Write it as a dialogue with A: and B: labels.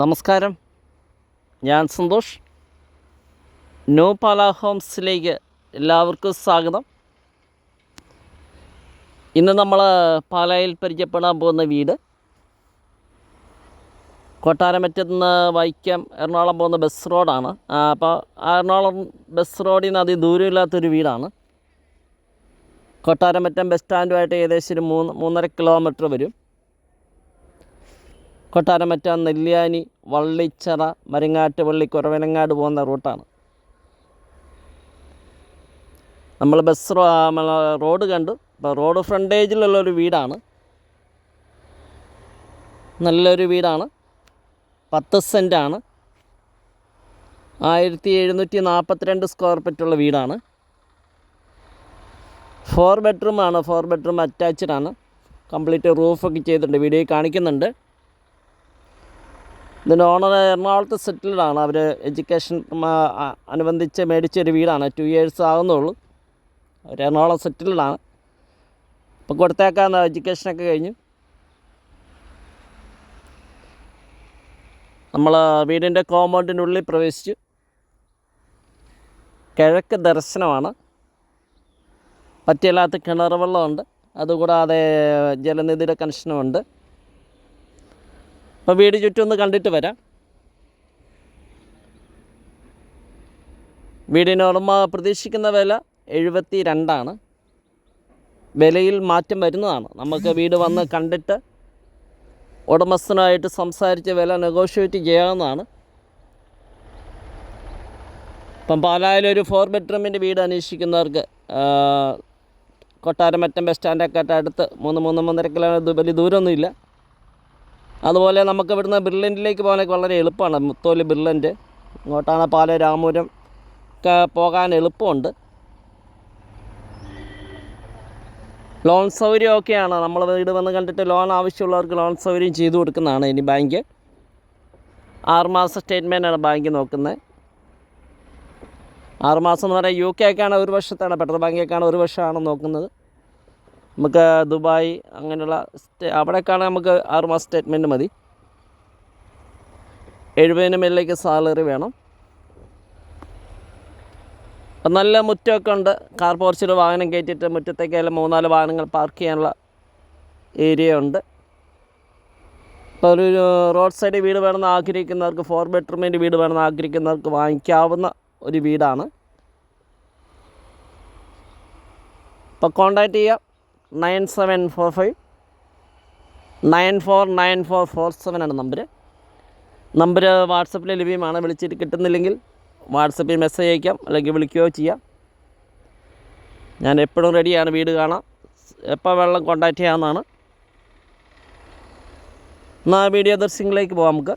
A: നമസ്കാരം. ഞാൻ സന്തോഷ്. നോ പാല ഹോംസിലേക്ക് എല്ലാവർക്കും സ്വാഗതം. ഇന്ന് നമ്മൾ പാലായിൽ പരിചയപ്പെടാൻ പോകുന്ന വീട്. കൊട്ടാരമറ്റത്ത് നിന്ന് വൈക്കം എറണാകുളം പോകുന്ന ബസ് റോഡാണ്. അപ്പോൾ എറണാകുളം ബസ് റോഡിൽ നിന്ന് അതി ദൂരമില്ലാത്തൊരു വീടാണ്. കൊട്ടാരമറ്റം ബസ് സ്റ്റാൻഡുമായിട്ട് ഏകദേശം ഒരു മൂന്ന് മൂന്നര കിലോമീറ്റർ വരും. കൊട്ടാരമറ്റ നെല്ലിയാനി വള്ളിച്ചിറ മരിങ്ങാട്ട് വള്ളി കുറവനങ്ങാട് പോകുന്ന റൂട്ടാണ്. നമ്മൾ ബസ് റോഡ് കണ്ടു. അപ്പോൾ റോഡ് ഫ്രണ്ടേജിലുള്ളൊരു വീടാണ്. നല്ലൊരു വീടാണ്. പത്ത് സെന്റാണ്. ആയിരത്തി എഴുന്നൂറ്റി നാൽപ്പത്തിരണ്ട് സ്ക്വയർ ഫീറ്റുള്ള വീടാണ്. ഫോർ ബെഡ്റൂമാണ്. ഫോർ ബെഡ്റൂം അറ്റാച്ച്ഡ് ആണ്. കംപ്ലീറ്റ് റൂഫൊക്കെ ചെയ്തിട്ടുണ്ട്. വീഡിയോ കാണിക്കുന്നുണ്ട്. ഇതിന്റെ ഓണർ എറണാകുളത്ത് സെറ്റിൽഡ് ആണ്. അവർ എഡ്യൂക്കേഷൻ അനുബന്ധിച്ച് മേടിച്ചൊരു വീടാണ്. ടു ഇയേഴ്സ് ആകുന്നുള്ളൂ അവർ എറണാകുളം സെറ്റിൽഡ് ആണ്. ഇപ്പോൾ കൊടുത്തേക്കാൻ എഡ്യൂക്കേഷനൊക്കെ കഴിഞ്ഞു. നമ്മൾ വീടിന്റെ കോമ്പൗണ്ടിന്റെ ഉള്ളിൽ പ്രവേശിച്ചു കിഴക്ക് ദർശനമാണ്. പറ്റിയല്ലാത്ത കിണർ വെള്ളമുണ്ട്. അതുകൂടാതെ ജലനിധിയുടെ കണക്ഷനുമുണ്ട് അപ്പോൾ വീട് ചുറ്റും ഒന്ന് കണ്ടിട്ട് വരാം. വീടിന് ഉടമ പ്രതീക്ഷിക്കുന്ന വില എഴുപത്തി രണ്ടാണ് വിലയിൽ മാറ്റം വരുന്നതാണ്. നമുക്ക് വീട് വന്ന് കണ്ടിട്ട് ഉടമസ്ഥനായിട്ട് സംസാരിച്ച് വില നെഗോഷിയേറ്റ് ചെയ്യാവുന്നതാണ്. ഇപ്പം പാലായാലൊരു ഫോർ ബെഡ്റൂമിന്റെ വീട് അന്വേഷിക്കുന്നവർക്ക് കൊട്ടാരമറ്റം ബസ് സ്റ്റാൻഡൊക്കെ അടുത്ത് മൂന്ന് മൂന്ന് മൂന്നര കിലോമീറ്റർ വലിയ ദൂരമൊന്നുമില്ല. അതുപോലെ നമുക്ക് ഇവിടുന്ന് ബിർലൻഡിലേക്ക് പോകാനൊക്കെ വളരെ എളുപ്പമാണ്. മുത്തോലി ബിർലൻഡ് ഇങ്ങോട്ടാണ് പാല രാമപുരം ഒക്കെ പോകാൻ എളുപ്പമുണ്ട്. ലോൺ സൗകര്യം ഒക്കെയാണ് നമ്മൾ വീട് വന്ന് കണ്ടിട്ട് ലോൺ ആവശ്യമുള്ളവർക്ക് ലോൺ സൗകര്യം ചെയ്തു കൊടുക്കുന്നതാണ് ഇനി ബാങ്ക്. ആറുമാസം സ്റ്റേറ്റ്മെന്റാണ് ബാങ്ക് നോക്കുന്നത്. ആറുമാസം എന്ന് പറയാൻ യു കെ ഒക്കെയാണ് ഒരു വർഷത്താണ്. ഫെഡറൽ ബാങ്കൊക്കെയാണ് ഒരു വർഷമാണ് നോക്കുന്നത്. നമുക്ക് ദുബായ് അങ്ങനെയുള്ള സ്റ്റേ അവിടെക്കാണ് നമുക്ക് ആറുമാസം സ്റ്റേറ്റ്മെന്റ് മതി. എഴുപതിന് മേലിലേക്ക് സാലറി വേണം. നല്ല മുറ്റമൊക്കെ ഉണ്ട്. കാർ പോർച്ചിൽ വാഹനം കയറ്റിയിട്ട് മുറ്റത്തേക്കായാലും മൂന്നാൽ വാഹനങ്ങൾ പാർക്ക് ചെയ്യാനുള്ള ഏരിയ ഉണ്ട്. ഇപ്പോൾ ഒരു റോഡ് സൈഡ് വീട് വേണമെന്ന് ആഗ്രഹിക്കുന്നവർക്ക് ഫോർ ബെഡ്റൂമിന്റെ വീട് വേണമെന്ന് ആഗ്രഹിക്കുന്നവർക്ക് വാങ്ങിക്കാവുന്ന ഒരു വീടാണ്. ഇപ്പോൾ കോണ്ടാക്ട് ചെയ്യാം. Nine seven four five. Nine four nine four four seven ആണ് നമ്പർ നമ്പർ വാട്സപ്പിൽ ലഭ്യമാണ് വിളിച്ചിട്ട് കിട്ടുന്നില്ലെങ്കിൽ വാട്സപ്പിൽ മെസ്സേജ് അയക്കാം അല്ലെങ്കിൽ വിളിക്കുകയോ ചെയ്യാം. ഞാൻ എപ്പോഴും റെഡിയാണ് വീട് കാണാം എപ്പോൾ വെള്ളം കോണ്ടാക്റ്റ് ചെയ്യാവുന്നതാണ്. എന്നാൽ വീഡിയോ ദർശനങ്ങളിലേക്ക് പോകാം നമുക്ക്.